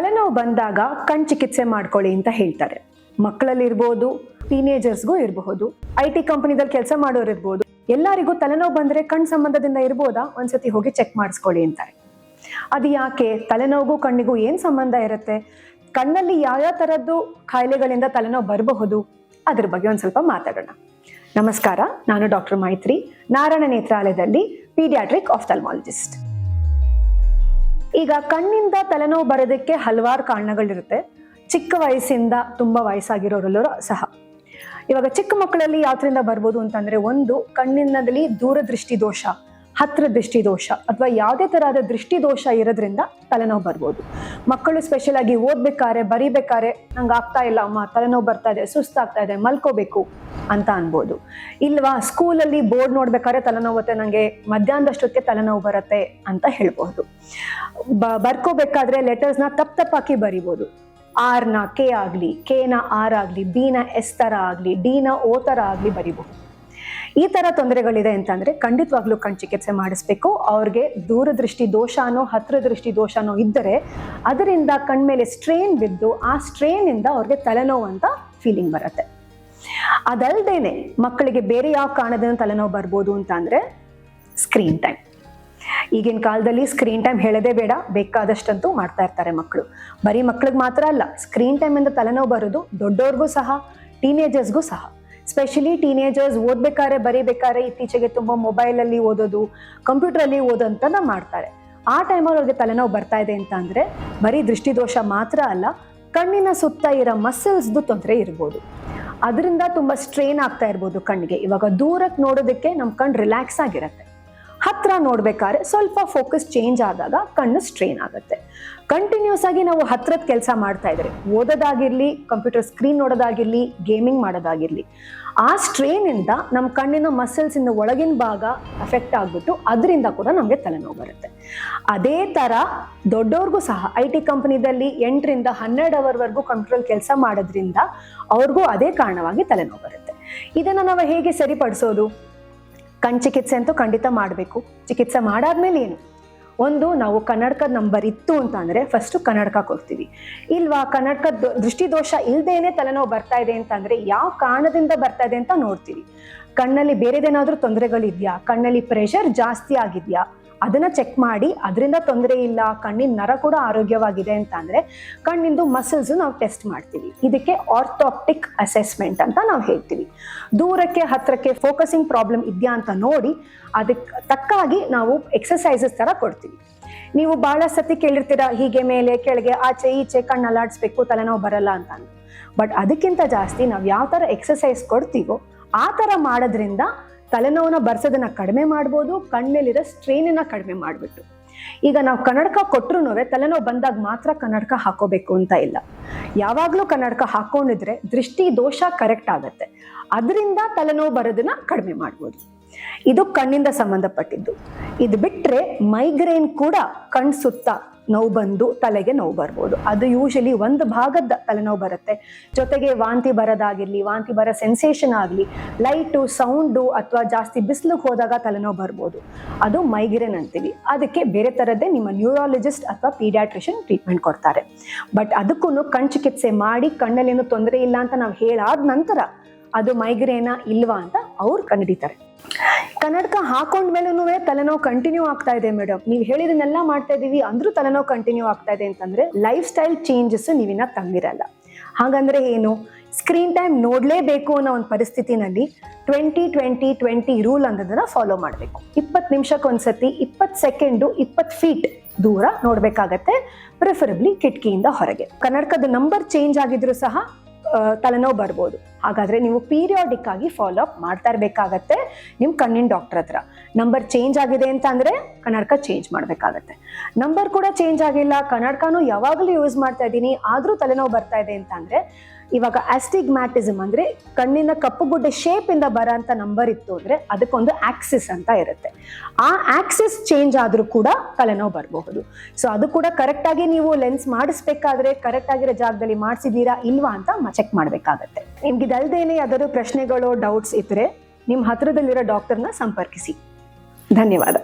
ತಲೆನೋವು ಬಂದಾಗ ಕಣ್ ಚಿಕಿತ್ಸೆ ಮಾಡ್ಕೊಳ್ಳಿ ಅಂತ ಹೇಳ್ತಾರೆ. ಮಕ್ಕಳಲ್ಲಿ ಇರ್ಬೋದು ಟೀನೇಜರ್ಸ್ಗೂ ಇರಬಹುದು ಐ ಟಿ ಕಂಪನಿದಲ್ಲಿ ಕೆಲಸ ಮಾಡೋರು ಇರ್ಬೋದು, ಎಲ್ಲರಿಗೂ ತಲೆನೋವು ಬಂದ್ರೆ ಕಣ್ ಸಂಬಂಧದಿಂದ ಇರ್ಬೋದಾ? ಒಂದ್ಸತಿ ಹೋಗಿ ಚೆಕ್ ಮಾಡಿಸ್ಕೊಳ್ಳಿ ಅಂತಾರೆ. ಅದು ಯಾಕೆ? ತಲೆನೋವುಗೂ ಕಣ್ಣಿಗೂ ಏನ್ ಸಂಬಂಧ ಇರುತ್ತೆ? ಕಣ್ಣಲ್ಲಿ ಯಾವ್ಯಾವ ತರದ್ದು ಕಾಯಿಲೆಗಳಿಂದ ತಲೆನೋವು ಬರಬಹುದು? ಅದ್ರ ಬಗ್ಗೆ ಒಂದ್ ಸ್ವಲ್ಪ ಮಾತಾಡೋಣ. ನಮಸ್ಕಾರ, ನಾನು ಡಾಕ್ಟರ್ ಮೈತ್ರಿ, ನಾರಾಯಣ ನೇತ್ರಾಲಯದಲ್ಲಿ ಪೀಡಿಯಾಟ್ರಿಕ್ ಆಫ್ಥಲ್ಮಾಲಜಿಸ್ಟ್ ಈಗ ಕಣ್ಣಿಂದ ತಲೆನೋವು ಬರೋದಕ್ಕೆ ಹಲವಾರು ಕಾರಣಗಳಿರುತ್ತೆ. ಚಿಕ್ಕ ವಯಸ್ಸಿಂದ ತುಂಬ ವಯಸ್ಸಾಗಿರೋರೆಲ್ಲರೂ ಸಹ. ಇವಾಗ ಚಿಕ್ಕ ಮಕ್ಕಳಲ್ಲಿ ಯಾವ್ದರಿಂದ ಬರ್ಬೋದು ಅಂತಂದ್ರೆ ಒಂದು ಕಣ್ಣಿನಲ್ಲಿ ದೂರದೃಷ್ಟಿ ದೋಷ ಹತ್ರ ದೃಷ್ಟಿ ದೋಷ ಅಥವಾ ಯಾವುದೇ ತರಹದ ದೃಷ್ಟಿ ದೋಷ ಇರೋದ್ರಿಂದ ತಲೆನೋವು ಬರ್ಬೋದು. ಮಕ್ಕಳು ಸ್ಪೆಷಲ್ ಆಗಿ ಓದ್ಬೇಕಾರೆ ಬರಿಬೇಕಾರೆ ನಂಗೆ ಆಗ್ತಾ ಇಲ್ಲ, ಅಮ್ಮ ತಲೆನೋವು ಬರ್ತಾ ಇದೆ ಸುಸ್ತಾಗ್ತಾ ಇದೆ, ಮಲ್ಕೋಬೇಕು ಅಂತ ಅನ್ಬೋದು. ಇಲ್ವಾ ಸ್ಕೂಲಲ್ಲಿ ಬೋರ್ಡ್ ನೋಡ್ಬೇಕಾದ್ರೆ ತಲೆನೋವುತ್ತೆ ನಂಗೆ ಮಧ್ಯಾಹ್ನದಷ್ಟೊತ್ತಿಗೆ ತಲೆನೋವು ಬರುತ್ತೆ ಅಂತ ಹೇಳ್ಬಹುದು ಬ, ಬರ್ಕೋಬೇಕಾದ್ರೆ ಲೆಟರ್ಸ್ನ ತಪ್ಪ ತಪ್ಪಾಕಿ ಬರಿಬೋದು. ಆರ್ನ ಕೆ ಆಗ್ಲಿ ಕೆನ ಆರ್ ಆಗ್ಲಿ ಬಿನ ಎಸ್ ತರ ಆಗ್ಲಿ ಡಿನ ಓ ತರ ಆಗ್ಲಿ ಬರಿಬಹುದು. ಈ ತರ ತೊಂದರೆಗಳಿದೆ ಅಂತಂದ್ರೆ ಖಂಡಿತವಾಗ್ಲೂ ಕಣ್ ಚಿಕಿತ್ಸೆ ಮಾಡಿಸ್ಬೇಕು. ಅವ್ರಿಗೆ ದೂರದೃಷ್ಟಿ ದೋಷನೋ ಹತ್ರ ದೃಷ್ಟಿ ದೋಷನೋ ಇದ್ದರೆ ಅದರಿಂದ ಕಣ್ಮೇಲೆ ಸ್ಟ್ರೇನ್ ಬಿದ್ದು ಆ ಸ್ಟ್ರೇನ್ ಇಂದ ಅವ್ರಿಗೆ ತಲೆನೋವು ಅಂತ ಫೀಲಿಂಗ್ ಬರುತ್ತೆ. ಅದಲ್ದೇನೆ ಮಕ್ಕಳಿಗೆ ಬೇರೆ ಯಾವ ಕಾರಣದಿಂದ ತಲೆನೋವು ಬರ್ಬೋದು ಅಂತ ಅಂದ್ರೆ ಸ್ಕ್ರೀನ್ ಟೈಮ್ ಈಗಿನ ಕಾಲದಲ್ಲಿ ಸ್ಕ್ರೀನ್ ಟೈಮ್ ಹೇಳದೇ ಬೇಡ, ಬೇಕಾದಷ್ಟಂತೂ ಮಾಡ್ತಾ ಇರ್ತಾರೆ ಮಕ್ಕಳು ಬರೀ ಮಕ್ಳಿಗೆ ಮಾತ್ರ ಅಲ್ಲ ಸ್ಕ್ರೀನ್ ಟೈಮ್ ಇಂದ ತಲೆನೋವು ಬರೋದು ದೊಡ್ಡವ್ರಿಗೂ ಸಹ ಟೀನೇಜರ್ಸ್ಗೂ ಸಹ. ಸ್ಪೆಷಲಿ ಟೀನೇಜರ್ಸ್ ಓದ್ಬೇಕಾದ್ರೆ, ಬರೀಬೇಕಾದ್ರೆ ಇತ್ತೀಚೆಗೆ ತುಂಬ ಮೊಬೈಲಲ್ಲಿ ಓದೋದು ಕಂಪ್ಯೂಟರಲ್ಲಿ ಓದೋಂಥದ್ದು ಮಾಡ್ತಾರೆ. ಆ ಟೈಮಲ್ಲಿ ಅವ್ರಿಗೆ ತಲೆನೋವು ಬರ್ತಾ ಇದೆ ಅಂತ ಅಂದ್ರೆ ಬರೀ ದೃಷ್ಟಿದೋಷ ಮಾತ್ರ ಅಲ್ಲ, ಕಣ್ಣಿನ ಸುತ್ತ ಇರೋ ಮಸಲ್ಸ್ದು ತೊಂದರೆ ಇರ್ಬೋದು. ಅದರಿಂದ ತುಂಬ ಸ್ಟ್ರೈನ್ ಆಗ್ತಾ ಇರ್ಬೋದು ಕಣ್ಣಿಗೆ. ಇವಾಗ ದೂರಕ್ಕೆ ನೋಡೋದಕ್ಕೆ ನಮ್ಮ ಕಣ್ಣು ರಿಲ್ಯಾಕ್ಸ್ ಆಗಿರುತ್ತೆ. ಹತ್ರ ನೋಡ್ಬೇಕಾದ್ರೆ ಸ್ವಲ್ಪ ಫೋಕಸ್ ಚೇಂಜ್ ಆದಾಗ ಕಣ್ಣು ಸ್ಟ್ರೈನ್ ಆಗುತ್ತೆ. ಕಂಟಿನ್ಯೂಸ್ ಆಗಿ ನಾವು ಹತ್ರದ ಕೆಲಸ ಮಾಡ್ತಾ ಇದ್ರೆ. ಓದೋದಾಗಿರ್ಲಿ ಕಂಪ್ಯೂಟರ್ ಸ್ಕ್ರೀನ್ ನೋಡೋದಾಗಿರ್ಲಿ ಗೇಮಿಂಗ್ ಮಾಡೋದಾಗಿರ್ಲಿ. ಆ ಸ್ಟ್ರೇನ್ ಇಂದ ನಮ್ಮ ಕಣ್ಣಿನ ಮಸಲ್ಸ್ ಇಂದ ಒಳಗಿನ ಭಾಗ ಅಫೆಕ್ಟ್ ಆಗ್ಬಿಟ್ಟು ಅದರಿಂದ ಕೂಡ ನಮಗೆ ತಲೆನೋವು ಬರುತ್ತೆ. ಅದೇ ತರ ದೊಡ್ಡವ್ರಿಗೂ ಸಹ ಐ ಟಿ ಕಂಪನಿದಲ್ಲಿ ಎಂಟರಿಂದ ಹನ್ನೆರಡು ಅವರ್ವರೆಗೂ ಕಂಪ್ಯೂಟರ್ ಕೆಲಸ ಮಾಡೋದ್ರಿಂದ ಅವ್ರಿಗೂ ಅದೇ ಕಾರಣವಾಗಿ ತಲೆನೋವು ಬರುತ್ತೆ. ಇದನ್ನ ನಾವು ಹೇಗೆ ಸರಿಪಡಿಸೋದು? ಕಣ್ ಚಿಕಿತ್ಸೆ ಅಂತೂ ಖಂಡಿತ ಮಾಡಬೇಕು. ಚಿಕಿತ್ಸೆ ಮಾಡಾದ್ಮೇಲೆ ಏನು? ಒಂದು, ನಾವು ಕನ್ನಡಕದ ನಂಬರ್ ಇತ್ತು ಅಂತ ಅಂದ್ರೆ ಫಸ್ಟ್ ಕನ್ನಡಕ ಕೊಡ್ತೀವಿ. ಇಲ್ವಾ ದೃಷ್ಟಿ ದೋಷ ಇಲ್ದೇನೆ ತಲೆನೋವು ಬರ್ತಾ ಇದೆ ಅಂತ ಅಂದ್ರೆ ಯಾವ ಕಾರಣದಿಂದ ಬರ್ತಾ ಇದೆ ಅಂತ ನೋಡ್ತೀವಿ. ಕಣ್ಣಲ್ಲಿ ಬೇರೆದೇನಾದ್ರೂ ತೊಂದರೆಗಳಿದ್ಯಾ? ಕಣ್ಣಲ್ಲಿ ಪ್ರೆಷರ್ ಜಾಸ್ತಿ ಆಗಿದ್ಯಾ? ಅದನ್ನ ಚೆಕ್ ಮಾಡಿ, ಅದರಿಂದ ತೊಂದರೆ ಇಲ್ಲ, ಕಣ್ಣಿನ ನರ ಕೂಡ ಆರೋಗ್ಯವಾಗಿದೆ ಅಂತ ಅಂದ್ರೆ ಕಣ್ಣಿಂದು ಮಸಲ್ಸ್ ನಾವು ಟೆಸ್ಟ್ ಮಾಡ್ತೀವಿ. ಇದಕ್ಕೆ ಆರ್ಥೋಪ್ಟಿಕ್ ಅಸೆಸ್ಮೆಂಟ್ ಅಂತ ನಾವು ಹೇಳ್ತೀವಿ. ದೂರಕ್ಕೆ, ಹತ್ರಕ್ಕೆ ಫೋಕಸಿಂಗ್ ಪ್ರಾಬ್ಲಮ್ ಇದೆಯಾ ಅಂತ ನೋಡಿ ಅದಕ್ಕೆ ತಕ್ಕಾಗಿ ನಾವು ಎಕ್ಸಸೈಸಸ್ ತರ ಕೊಡ್ತೀವಿ. ನೀವು ಬಹಳ ಸತಿ ಕೇಳಿರ್ತೀರಾ, ಹೀಗೆ ಮೇಲೆ, ಕೆಳಗೆ, ಆಚೆ, ಈಚೆ ಕಣ್ಣು ಅಲ್ಲಾಡಿಸ್ಬೇಕು ತಲೆನೋವು ಬರಲ್ಲ ಅಂತ ಬಟ್ ಅದಕ್ಕಿಂತ ಜಾಸ್ತಿ ನಾವು ಯಾವ ಥರ ಎಕ್ಸಸೈಸ್ ಕೊಡ್ತೀವೋ, ಆ ಥರ ಮಾಡೋದ್ರಿಂದ ತಲೆನೋವನ್ನ ಬರ್ಸೋದನ್ನ ಕಡಿಮೆ ಮಾಡ್ಬೋದು ಕಣ್ಣಲ್ಲಿರೋ ಸ್ಟ್ರೈನನ್ನ ಕಡಿಮೆ ಮಾಡಿಬಿಟ್ಟು. ಈಗ ನಾವು ಕನ್ನಡಕ ಕೊಟ್ಟರು ತಲೆನೋವು ಬಂದಾಗ ಮಾತ್ರ ಕನ್ನಡಕ ಹಾಕೋಬೇಕು ಅಂತ ಇಲ್ಲ. ಯಾವಾಗಲೂ ಕನ್ನಡಕ ಹಾಕೊಂಡಿದ್ರೆ ದೃಷ್ಟಿ ದೋಷ ಕರೆಕ್ಟ್ ಆಗತ್ತೆ. ಅದರಿಂದ ತಲೆನೋವು ಬರೋದನ್ನ ಕಡಿಮೆ ಮಾಡ್ಬೋದು. ಇದು ಕಣ್ಣಿಂದ ಸಂಬಂಧಪಟ್ಟಿದ್ದು. ಇದು ಬಿಟ್ರೆ ಮೈಗ್ರೇನ್ ಕೂಡ ಕಣ್ ಸುತ್ತ ನೋವು ಬಂದು ತಲೆಗೆ ನೋವು ಬರ್ಬೋದು. ಅದು ಯೂಶಲಿ ಒಂದು ಭಾಗದ ತಲೆನೋವು ಬರುತ್ತೆ. ಜೊತೆಗೆ ವಾಂತಿ ಬರೋದಾಗಿರಲಿ, ವಾಂತಿ ಬರೋ ಸೆನ್ಸೇಷನ್ ಆಗಲಿ ಲೈಟು ಸೌಂಡು ಅಥವಾ ಜಾಸ್ತಿ ಬಿಸಿಲಿಗೆ ಹೋದಾಗ ತಲೆನೋವು ಬರ್ಬೋದು. ಅದು ಮೈಗ್ರೇನ್ ಅಂತೀವಿ. ಅದಕ್ಕೆ ಬೇರೆ ಥರದ್ದೇ ನಿಮ್ಮ ನ್ಯೂರಾಲಜಿಸ್ಟ್ ಅಥವಾ ಪೀಡಿಯಾಟ್ರಿಷಿಯನ್ ಟ್ರೀಟ್ಮೆಂಟ್ ಕೊಡ್ತಾರೆ. ಬಟ್ ಅದಕ್ಕೂ ಕಣ್ ಚಿಕಿತ್ಸೆ ಮಾಡಿ ಕಣ್ಣಲ್ಲೇನು ತೊಂದರೆ ಇಲ್ಲ ಅಂತ ನಾವು ಹೇಳಾದ ನಂತರ ಅದು ಮೈಗ್ರೇನಾ ಇಲ್ವಾ ಅಂತ ಅವ್ರು ಕಂಡುಹಿಡಿತಾರೆ. ಕನ್ನಡಕ ಹಾಕೊಂಡ್ಮೇಲೂ ತಲೆನೋವು ಕಂಟಿನ್ಯೂ ಆಗ್ತಾ ಇದೆ ಮೇಡಮ್ ನೀವು ಹೇಳಿದನ್ನೆಲ್ಲ ಮಾಡ್ತಾ ಇದ್ದೀವಿ ಅಂದ್ರೂ ತಲೆನೋವು ಕಂಟಿನ್ಯೂ ಆಗ್ತಾ ಇದೆ ಅಂತಂದ್ರೆ ಲೈಫ್ ಸ್ಟೈಲ್ ಚೇಂಜಸ್ ನೀವಿನ ತಂದಿರಲ್ಲ. ಹಾಗಂದ್ರೆ ಏನು? ಸ್ಕ್ರೀನ್ ಟೈಮ್ ನೋಡಲೇಬೇಕು ಅನ್ನೋ ಒಂದು ಪರಿಸ್ಥಿತಿನಲ್ಲಿ ಟ್ವೆಂಟಿ ಟ್ವೆಂಟಿ ಟ್ವೆಂಟಿ ರೂಲ್ ಅನ್ನೋದನ್ನ ಫಾಲೋ ಮಾಡಬೇಕು. ಇಪ್ಪತ್ತು ನಿಮಿಷಕ್ಕೊಂದ್ಸತಿ ಇಪ್ಪತ್ತು ಸೆಕೆಂಡು ಇಪ್ಪತ್ತು ಫೀಟ್ ದೂರ ನೋಡಬೇಕಾಗತ್ತೆ ಪ್ರಿಫರಬ್ಲಿ ಕಿಟಕಿಯಿಂದ ಹೊರಗೆ. ಕನ್ನಡಕದ ನಂಬರ್ ಚೇಂಜ್ ಆಗಿದ್ರು ಸಹ ತಲೆನೋವು ಬರ್ಬೋದು. ಹಾಗಾದ್ರೆ ನೀವು ಪೀರಿಯಾಡಿಕ್ ಆಗಿ ಫಾಲೋ ಅಪ್ ಮಾಡ್ತಾ ಇರಬೇಕಾಗತ್ತೆ ನಿಮ್ಮ ಕಣ್ಣಿನ ಡಾಕ್ಟರ್ ಹತ್ರ. ನಂಬರ್ ಚೇಂಜ್ ಆಗಿದೆ ಅಂತ ಅಂದರೆ ಕನ್ನಡಕ ಚೇಂಜ್ ಮಾಡಬೇಕಾಗತ್ತೆ. ನಂಬರ್ ಕೂಡ ಚೇಂಜ್ ಆಗಿಲ್ಲ. ಕನ್ನಡಕನೂ ಯಾವಾಗಲೂ ಯೂಸ್ ಮಾಡ್ತಾ ಇದ್ದೀನಿ. ಆದ್ರೂ ತಲೆನೋವು ಬರ್ತಾ ಇದೆ ಅಂತ ಅಂದ್ರೆ ಇವಾಗ ಆಸ್ಟಿಗ್ಮ್ಯಾಟಿಸಮ್ ಅಂದ್ರೆ ಕಣ್ಣಿನ ಕಪ್ಪುಗುಡ್ಡೆ ಶೇಪ್ ಇಂದ ಬರೋಂಥ ನಂಬರ್ ಇತ್ತು ಅಂದ್ರೆ ಅದಕ್ಕೊಂದು ಆಕ್ಸಿಸ್ ಅಂತ ಇರುತ್ತೆ. ಆ ಆಕ್ಸಿಸ್ ಚೇಂಜ್ ಆದ್ರೂ ಕೂಡ ತಲೆನೋವು ಬರಬಹುದು. ಸೊ ಅದು ಕೂಡ ಕರೆಕ್ಟ್ ಆಗಿ ನೀವು ಲೆನ್ಸ್ ಮಾಡಿಸ್ಬೇಕಾದ್ರೆ ಕರೆಕ್ಟ್ ಆಗಿರೋ ಜಾಗದಲ್ಲಿ ಮಾಡಿಸಿದೀರಾ ಇಲ್ವಾ ಅಂತ ಚೆಕ್ ಮಾಡ್ಬೇಕಾಗತ್ತೆ. ನಿಮ್ಗೆ ಇದಲ್ದೇನೆ ಯಾವ್ದಾದ್ರು ಪ್ರಶ್ನೆಗಳು ಡೌಟ್ಸ್ ಇದ್ರೆ ನಿಮ್ಮ ಹತ್ರದಲ್ಲಿರೋ ಡಾಕ್ಟರ್ನ ಸಂಪರ್ಕಿಸಿ. ಧನ್ಯವಾದ.